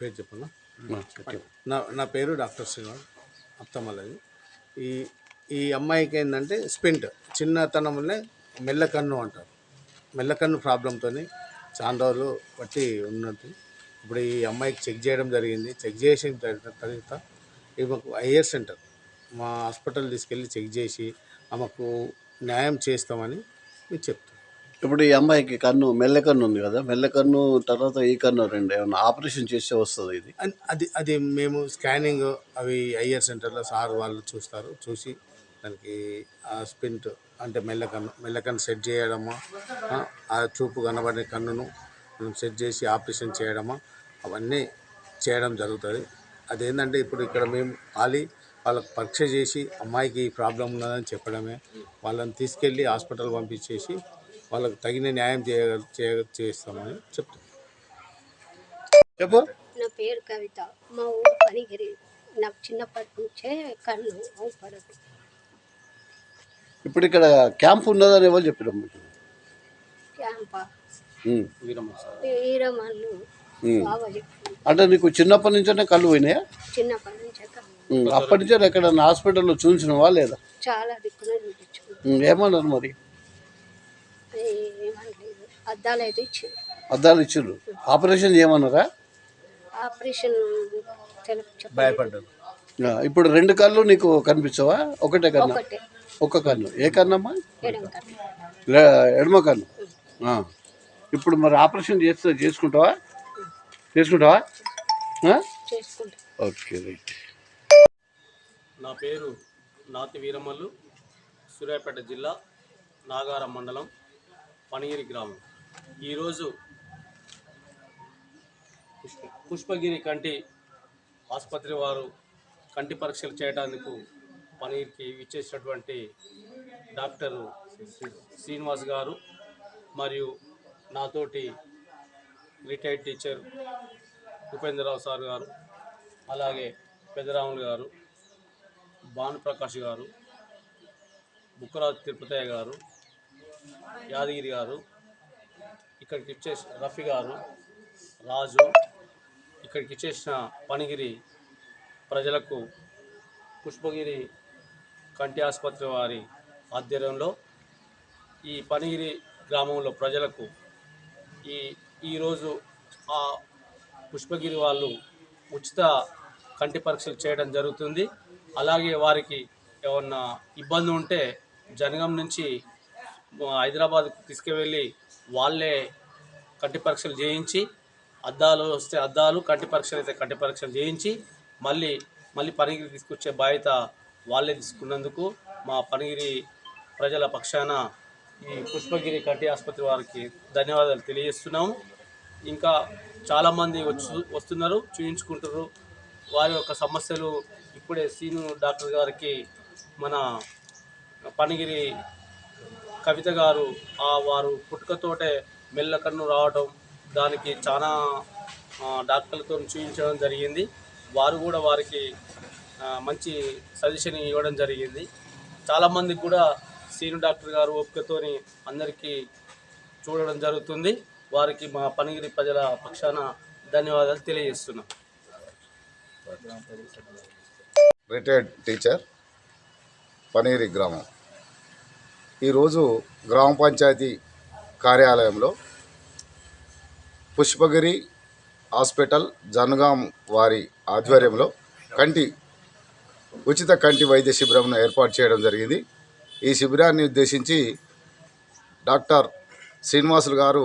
పేరు చెప్పనా. నా నా పేరు డాక్టర్ శ్రీనివాస్ అత్తమల్లది ఈ ఈ అమ్మాయికి ఏంటంటే స్పింట్ చిన్నతనంలోనే మెల్లకన్ను అంటారు. మెల్లకన్ను ప్రాబ్లంతో చాలా రోజులు బట్టి ఉన్నది ఇప్పుడు ఈ అమ్మాయికి చెక్ చేయడం జరిగింది. చెక్ చేసిన తర్వా- తర్వాత ఈమెకు ఐఆర్ సెంటర్ మా హాస్పిటల్ తీసుకెళ్ళి చెక్ చేసి ఆమెకు న్యాయం చేస్తామని మీకు చెప్తాం ఇప్పుడు ఈ అమ్మాయికి కన్ను మెల్ల కన్ను ఉంది కదా మెల్ల కన్ను తర్వాత ఈ కన్ను రెండు ఏమన్నా ఆపరేషన్ చేస్తే వస్తుంది ఇది? అన్- అది అది మేము స్కానింగ్ అవి ఐఆర్ సెంటర్లో సార్ వాళ్ళు చూస్తారు చూసి దానికి ఆ స్పింట్ అంటే మెల్లకన్ను మెల్లకన్ను సెట్ చేయడమా ఆ, చూపు కనబడే కన్నును మనం సెట్ చేసి ఆపరేషన్ చేయడమా అవన్నీ చేయడం జరుగుతుంది. అదేంటంటే ఇప్పుడు ఇక్కడ మేము ఖాళీ వాళ్ళకి పరీక్ష చేసి అమ్మాయికి ఈ ప్రాబ్లం ఉన్నదని చెప్పడమే వాళ్ళని తీసుకెళ్ళి హాస్పిటల్ పంపించేసి వాళ్ళకి తగిన న్యాయం చేయ చేయ- చేస్తామని చెప్తాం. చెప్పు. నా పేరు కవిత. మా ఊరు పనిగిరి. నాకు చిన్నప్పటి నుంచే కన్ను పడదు ఇప్పుడు ఇక్కడ క్యాంప్ ఉన్నదని ఎవరు చెప్పినాం మీకు? క్యాంపా. చెప్పింది అంటే నీకు చిన్నప్పటి నుంచే కళ్ళు పోయినాయా? చిన్నప్పటి నుంచే ఉమ్, అప్పటి నుంచే ఎక్కడ హాస్పిటల్లో చూసినవా లేదా? చాలా దిక్కున ఏమన్నారు మరి? ఏమనలేదు అద్దాలు అయితే అద్దాలు ఇచ్చిర్రు ఆపరేషన్ చేయమన్నారా? ఆపరేషన్ ఆ, ఇప్పుడు రెండు కళ్ళు నీకు కనిపించవా? ఒకటే కన్ను? ఒకటే. ఒక్క కన్ను. ఏ కన్నమ్మా? ఎడమ కన్ను. ఇప్పుడు మరి ఆపరేషన్ చేస్తే చేసుకుంటావా? చేసుకుంటావా? Okay right. నా పేరు నాతి వీరమల్లు. సూర్యాపేట జిల్లా నాగారం మండలం. పనిగిరి గ్రామం. ఈరోజు పుష్ప పుష్పగిరి కంటి ఆసుపత్రి వారు కంటి పరీక్షలు చేయడానికి పనిగిరికి ఇచ్చేసినటువంటి డాక్టర్ శ్రీనివాస్ గారు మరియు నాతోటి రిటైర్డ్ టీచర్ ఉపేంద్రరావు సార్ గారు అలాగే పెద్దరాములు గారు భానుప్రకాష్ గారు బుక్కరాజు తిరుపతయ్య గారు యాదగిరి గారు ఇక్కడికి ఇచ్చేసిన రఫీ గారు రాజు ఇక్కడికి ఇచ్చేసిన పనిగిరి ప్రజలకు పుష్పగిరి కంటి ఆసుపత్రి వారి ఆధ్వర్యంలో ఈ పనిగిరి గ్రామంలో ప్రజలకు ఈ ఈరోజు ఆ పుష్పగిరి వాళ్ళు ఉచిత కంటి పరీక్షలు చేయడం జరుగుతుంది. అలాగే వారికి ఏమన్నా ఇబ్బంది ఉంటే జనగం నుంచి హైదరాబాద్కు తీసుకువెళ్ళి వాళ్ళే కంటి పరీక్షలు చేయించి అద్దాలు వస్తే అద్దాలు కంటి పరీక్షలు అయితే కంటి పరీక్షలు చేయించి మళ్ళీ మళ్ళీ పనిగిరి తీసుకొచ్చే బాధ్యత వాళ్ళే తీసుకున్నందుకు మా పనిగిరి ప్రజల పక్షాన ఈ పుష్పగిరి కంటి ఆసుపత్రి వారికి ధన్యవాదాలు తెలియజేస్తున్నాము. ఇంకా చాలామంది వచ్చి వస్తున్నారు చూయించుకుంటారు వారి యొక్క సమస్యలు ఇప్పుడే సీను డాక్టర్ గారికి మన పనిగిరి కవిత గారు ఆ వారు పుట్టుకతోటే మెల్లకన్ను రావడం దానికి చాలా డాక్టర్లతో చూపించడం జరిగింది. వారు కూడా వారికి మంచి సజెషన్ ఇవ్వడం జరిగింది. చాలామందికి కూడా సీనియర్ డాక్టర్ గారు ఓపికతోని అందరికీ చూడడం జరుగుతుంది. వారికి మా పనిగిరి ప్రజల పక్షాన ధన్యవాదాలు తెలియజేస్తున్నాం. రిటైర్డ్ టీచర్ పనీరి గ్రామం. ఈరోజు గ్రామ పంచాయతీ కార్యాలయంలో పుష్పగిరి హాస్పిటల్ జనగాం వారి ఆధ్వర్యంలో కంటి ఉచిత కంటి వైద్య శిబిరంను ఏర్పాటు చేయడం జరిగింది. ఈ శిబిరాన్ని ఉద్దేశించి డాక్టర్ శ్రీనివాసులు గారు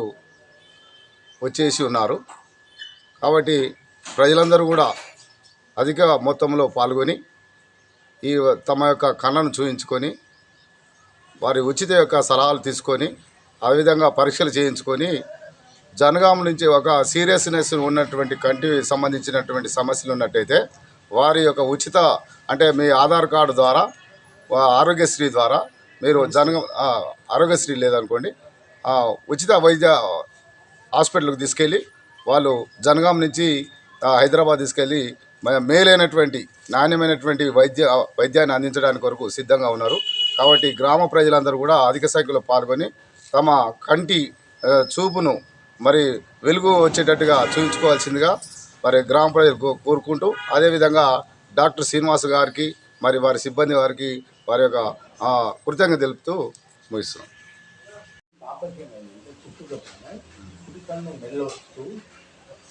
వచ్చేసి ఉన్నారు. కాబట్టి ప్రజలందరూ కూడా అధిక మొత్తంలో పాల్గొని ఈ తమ యొక్క కళ్ళను చూయించుకొని వారి ఉచిత యొక్క సలహాలు తీసుకొని ఆ విధంగా పరీక్షలు చేయించుకొని జనగాం నుంచి ఒక సీరియస్నెస్ ఉన్నటువంటి కంటి సంబంధించినటువంటి సమస్యలు ఉన్నట్టయితే వారి యొక్క ఉచిత అంటే మీ ఆధార్ కార్డు ద్వారా వా- ఆరోగ్యశ్రీ ద్వారా మీరు జనగం ఆరోగ్యశ్రీ లేదనుకోండి ఉచిత వైద్య హాస్పిటల్కి తీసుకెళ్ళి వాళ్ళు జనగాం నుంచి హైదరాబాద్ తీసుకెళ్ళి మేలైనటువంటి నాణ్యమైనటువంటి వైద్య వైద్యాన్ని అందించడానికి వరకు సిద్ధంగా ఉన్నారు. కాబట్టి గ్రామ ప్రజలందరూ కూడా అధిక సంఖ్యలో పాల్గొని తమ కంటి చూపును మరి వెలుగు వచ్చేటట్టుగా చూపించుకోవాల్సిందిగా మరి గ్రామ ప్రజలు కోరుకుంటూ అదేవిధంగా డాక్టర్ శ్రీనివాస్ గారికి మరి వారి సిబ్బంది వారికి వారి యొక్క కృతజ్ఞత తెలుపుతూ ముగిస్తున్నాం.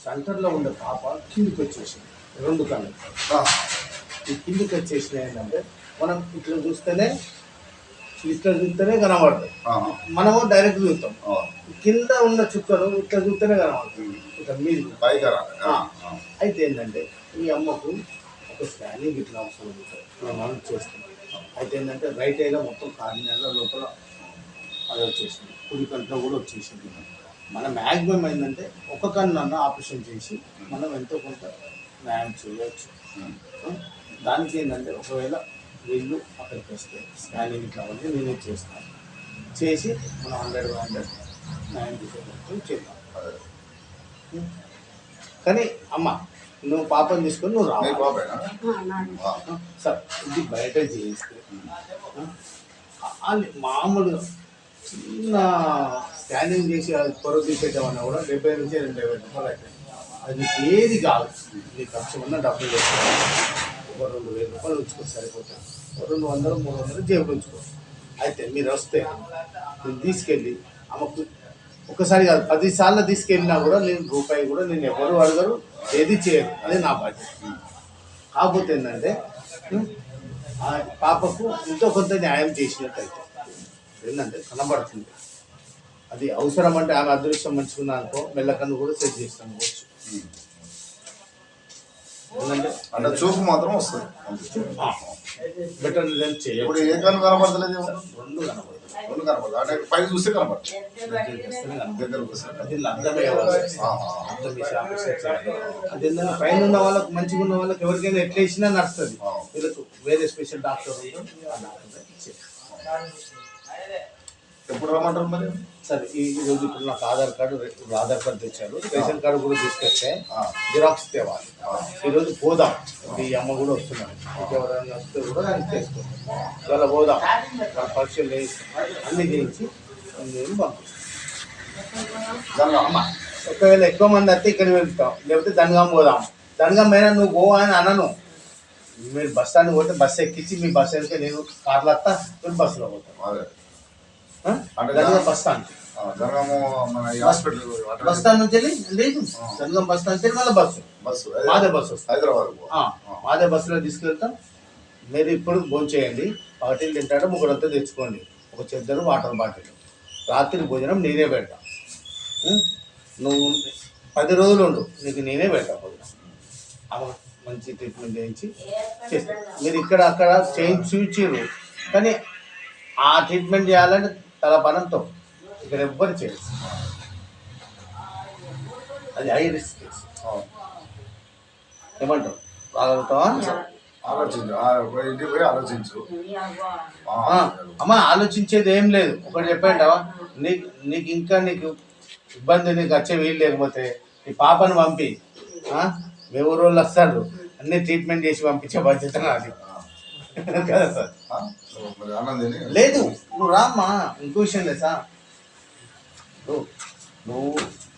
సెంటర్లో ఉండే పాప కిందికి వచ్చేసింది. రెండు కళ్ళు. ఈ కిందికి వచ్చేసిన ఏంటంటే మనం ఇట్లా చూస్తేనే ఇట్లా చూస్తేనే కనబడతాయి. మనము డైరెక్ట్ చూస్తాం. కింద ఉన్న చుక్కలు ఇట్లా చూస్తేనే కనబడతాయి. ఇట్లా మీరు అయితే ఏంటంటే ఈ అమ్మకు ఒక స్కానింగ్ ఇట్లా అవసరం ఉంటుంది మనం చేస్తాం. అయితే ఏంటంటే రైట్ ఐలో మొత్తం కార్నియాల లోపల అది వచ్చేసింది. కుడి కంట్లో కూడా వచ్చేసింది. మన మ్యాక్సిమం ఏంటంటే ఒక కన్ను ఆపరేషన్ చేసి మనం ఎంతో కొంత న్యాయం చేయవచ్చు. దానికి ఏంటంటే ఒకవేళ వీళ్ళు అక్కడికి వస్తే స్కానింగ్ ఇట్లా ఉంది నేనే చేస్తాను. చేసి మనం హండ్రెడ్ హండ్రెడ్ న్యాయం చేసేటట్టు చేద్దాం. కానీ అమ్మ నువ్వు పాపం తీసుకొని నువ్వు నాది. సార్ ఇది బయట చేయిస్తే మామూలుగా చిన్న స్కానింగ్ చేసి అది పొర తీసేయడం కూడా డెబ్బై నుంచి ఎనభై వేల రూపాయలు అవుతాయి అది ఏది కాదు. నీ ఖర్చు ఉన్న డబ్బులు ఒక రెండు వేల రూపాయలు ఉంచుకో సరిపోతాయి ఒక రెండు వందలు మూడు వందలు జేబులు ఉంచుకో. అయితే మీరు వస్తే నేను తీసుకెళ్ళి ఆమెకు ఒకసారి కాదు పది సార్లు తీసుకెళ్ళినా కూడా నేను రూపాయి కూడా నేను ఎవరు అడగరు ఏది చేయరు. అది నా బాధ్యత. కాకపోతే ఏంటంటే ఆ పాపకు ఎంతో కొంత న్యాయం చేసినట్టు అయితే ఏంటంటే కనబడుతుంది. అది అవసరం అంటే ఆమె అదృష్టం మంచుకున్నా అనుకో మెల్లకన్ను కూడా సెట్ చేస్తాను అంటే చూపు మాత్రం వస్తుంది. ఇప్పుడు ఏ కన్ను కనబడతలేదు రెండు కనబడదు అంటే పైన చూస్తే ఏంటంటే పైన ఉన్న వాళ్ళకి మంచిగా ఉన్న వాళ్ళకి ఎవరికైనా ఎట్లా ఇచ్చినా నడుస్తుంది. వీళ్ళకు వేరే స్పెషల్ డాక్టర్ డాక్టర్. ఎప్పుడు రమ్మంటారు మరి? సరే ఈ రోజు ఇప్పుడు నాకు ఆధార్ కార్డు ఇప్పుడు ఆధార్ కార్డు తెచ్చారు. రేషన్ కార్డు కూడా తీసుకొస్తే. జిరాక్స్ తేవాలి. ఈ రోజు పోదాం. ఈ అమ్మ కూడా వస్తున్నాను ఇంకెవరైనా వస్తే కూడా దాన్ని చేసుకుంటాం ఇవాళ పోదాం. వాళ్ళ పరీక్షలు చేసి అన్ని చేయించి నేను పంపిస్తాను జనగా అమ్మ ఒకవేళ ఎక్కువ మంది వస్తే ఇక్కడ వెళ్తాం. లేకపోతే దనగాం పోదాం. దనగాం అయినా నువ్వు గోవా అని అనను. మీరు బస్ స్టాండ్ పోతే బస్సు ఎక్కించి మీ బస్సు వెళ్తే నేను కార్లో వస్తా మీరు బస్సులో పోతాం. అదే. ఆ? అంటే దనగాం బస్ స్టాండ్ ఆ, జనగాము మన ఈ హాస్పిటల్ బస్ స్టాండ్ నుంచి వెళ్ళి లేదు దనగాం బస్ స్టాండ్ నుంచి మళ్ళీ బస్సు. బస్సు మాదే బస్సు వస్తుంది. హైదరాబాద్ ఆ, మాదే బస్సులో తీసుకెళ్తాం. మీరు ఇప్పుడు భోజనం చేయండి. ఒకటి తింటాడు ముగ్గురంతా తెచ్చుకోండి. ఒక చెద్దరు వాటర్ బాటిల్. రాత్రి భోజనం నేనే పెడతా? నువ్వు పది రోజులు ఉండు. నీకు నేనే పెడతా భోజనం. ఆమె మంచి ట్రీట్మెంట్ చేయించి చేస్తా. మీరు ఇక్కడ అక్కడ చేయించి చూచిరు కానీ ఆ ట్రీట్మెంట్ చేయాలంటే తల పనంతో ఇక్కడ ఎవ్వరు చేయరు. అది హై రిస్క్ కేసు. ఏమంటావు? రాగలుగుతావా ఆలోచించు. ఆ, ఇంటికి పోయి ఆలోచించు. ఆ, ఆ, అమ్మ ఆలోచించేది ఏం లేదు. ఒకటి చెప్పంటావా నీకు నీకు ఇంకా నీకు ఇబ్బంది నీకు వచ్చే వీలు లేకపోతే నీ పాపను పంపి మీ ఊరు వాళ్ళు వస్తారు. అన్ని ట్రీట్మెంట్ చేసి పంపించే బాధ్యత నాది. లేదు నువ్వు రామ్మా ఇంకో విషయం లేదా నువ్వు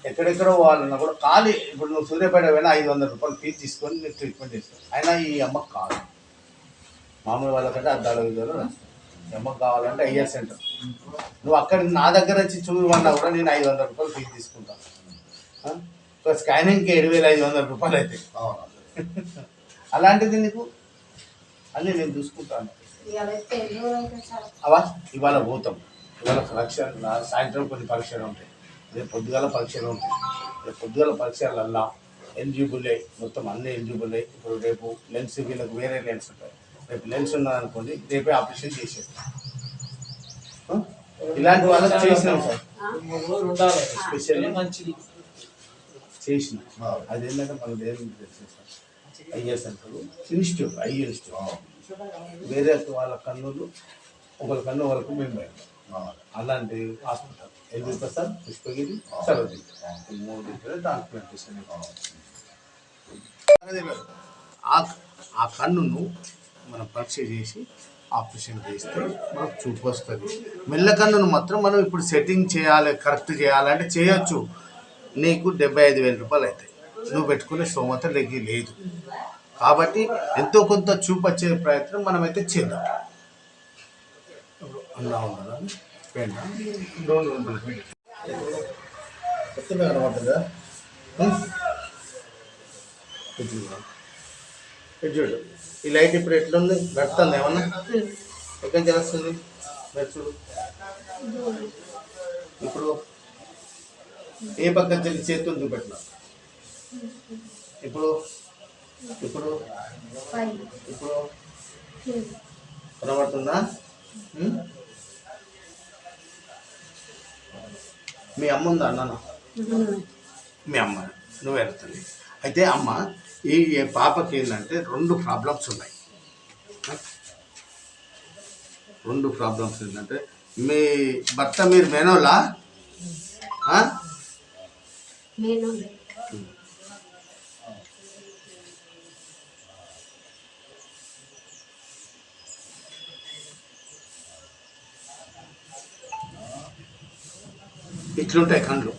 ఎక్కడెక్కడో పోవాలన్నా కూడా ఖాళీ ఇప్పుడు నువ్వు సూర్యాపేట పోయినా ఐదు వందల రూపాయలు ఫీజు తీసుకొని నీకు ట్రీట్మెంట్ చేస్తావు అయినా ఈ అమ్మకు కాదు. మామూలు వాళ్ళకంటే అద్దాల విధాలు ఈ అమ్మకు కావాలంటే ఐఆర్ సెంటర్. నువ్వు అక్కడ నా దగ్గర వచ్చి చూడమన్నా కూడా నేను ఐదు వందల రూపాయలు ఫీజు తీసుకుంటాను? ఒక స్కానింగ్కి ఏడు వేల ఐదు వందల రూపాయలు అవునా. అలాంటిది నీకు? అన్నీ నేను చూసుకుంటాను? అవా ఇవాళ పోతాం. ఇవాళ పరీక్ష నా- సాయంత్రం కొన్ని పరీక్షలు ఉంటాయి. రేపు పొద్దుగాల పరీక్షలు ఉంటాయి. రేపు పొద్దుగాల పరీక్షలల్లా ఎలిజిబుల్ అయ్యి మొత్తం అన్ని ఎలిజిబుల్. అయ్యి ఇప్పుడు రేపు లెన్స్ వీళ్ళకి వేరే లెన్స్ ఉంటాయి. రేపు లెన్స్ ఉన్నదనుకోండి రేపే ఆపరేషన్ చేసేస్తాం? ఇలాంటి వాళ్ళకి చేసినాం సార్. స్పెషల్లీ మంచిది? చేసిన. అది ఏంటంటే మనకు దేని తెలుసు సార్? ఐఎస్ అంటారు ఇన్స్టిట్యూట్ ఐ ఇన్స్టిట్యూట్ వేరే వాళ్ళ కన్నులు ఒకరి కన్ను వరకు మేము అలాంటి hospital. L V Prasad Pushpagiri Saroji ఈ మూడు దగ్గర ఆ. ఆ కన్నును మనం పరీక్ష చేసి ఆపరేషన్ చేస్తే మనకు చూపు వస్తుంది. మెల్ల కన్నును మాత్రం మనం ఇప్పుడు సెట్టింగ్ చేయాలి కరెక్ట్ చేయాలంటే చేయొచ్చు. నీకు డెబ్బై ఐదు వేల రూపాయలు అవుతాయి. నువ్వు పెట్టుకునే స్తోమత లెగ్గి లేదు. కాబట్టి ఎంతో కొంత చూపొచ్చే ప్రయత్నం మనమైతే చేద్దాం. అన్నా ఉన్నారా కొత్తగా కనబడుతుందా? చూడు. ఈ లైట్ ఇప్పుడు ఎట్లుంది? పెడుతుంది ఏమన్నా? ఎక్కడ చేస్తుంది మరి చూడు. ఇప్పుడు ఏ పక్కన చేతులు చూపెట్టినా ఇప్పుడు ఇప్పుడు ఇప్పుడు కనబడుతుందా? మీ అమ్మ ఉందా అన్న మీ అమ్మ నువ్వు వెళ్తుంది అయితే అమ్మ ఈ పాపకి ఏంటంటే రెండు ప్రాబ్లమ్స్ ఉన్నాయి. రెండు ప్రాబ్లమ్స్ ఏంటంటే మీ భర్త మీరు మేనోలా? నేను ఇట్లుంటాయి కండ్లు?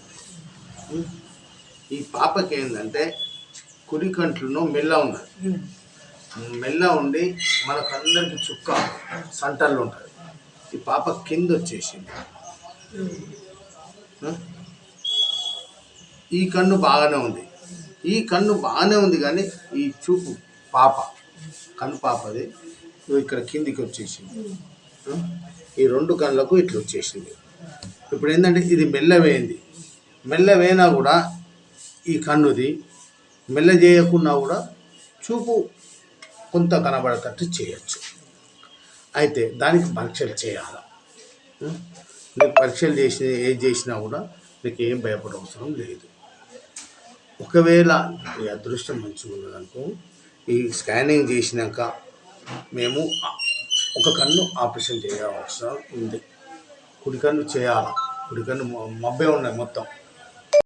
ఈ పాపకి ఏంటంటే కుడి కంట్లను మెల్ల ఉన్నది. మెల్ల ఉండి మనకందరికి చుక్క సంటల్లో ఉంటుంది. ఈ పాప కింద వచ్చేసింది? ఈ కన్ను బాగానే ఉంది. ఈ కన్ను బాగానే ఉంది కానీ ఈ చూపు పాప కన్ను పాపది. ఇక్కడ కిందికి వచ్చేసింది? ఈ రెండు కళ్ళకు ఇట్లా వచ్చేసింది ఇప్పుడు ఏంటంటే ఇది మెల్లవేయింది. మెల్లవేనా కూడా ఈ కన్నుది మెల్ల చేయకుండా కూడా చూపు కొంత కనబడేటట్టు చేయొచ్చు. అయితే దానికి పరీక్షలు చేయాలి? నీకు పరీక్షలు చేసి ఏది చేసినా కూడా నీకు ఏం భయపడ అవసరం లేదు. ఒకవేళ నీ అదృష్టం మంచిగా ఉన్నదనుకో ఈ స్కానింగ్ చేసినాక మేము ఒక కన్ను ఆపరేషన్ చేయవలసిన ఉంది. కుడికన్ను చేయాలి. కుడికన్ను మబ్బే ఉన్నాయి మొత్తం.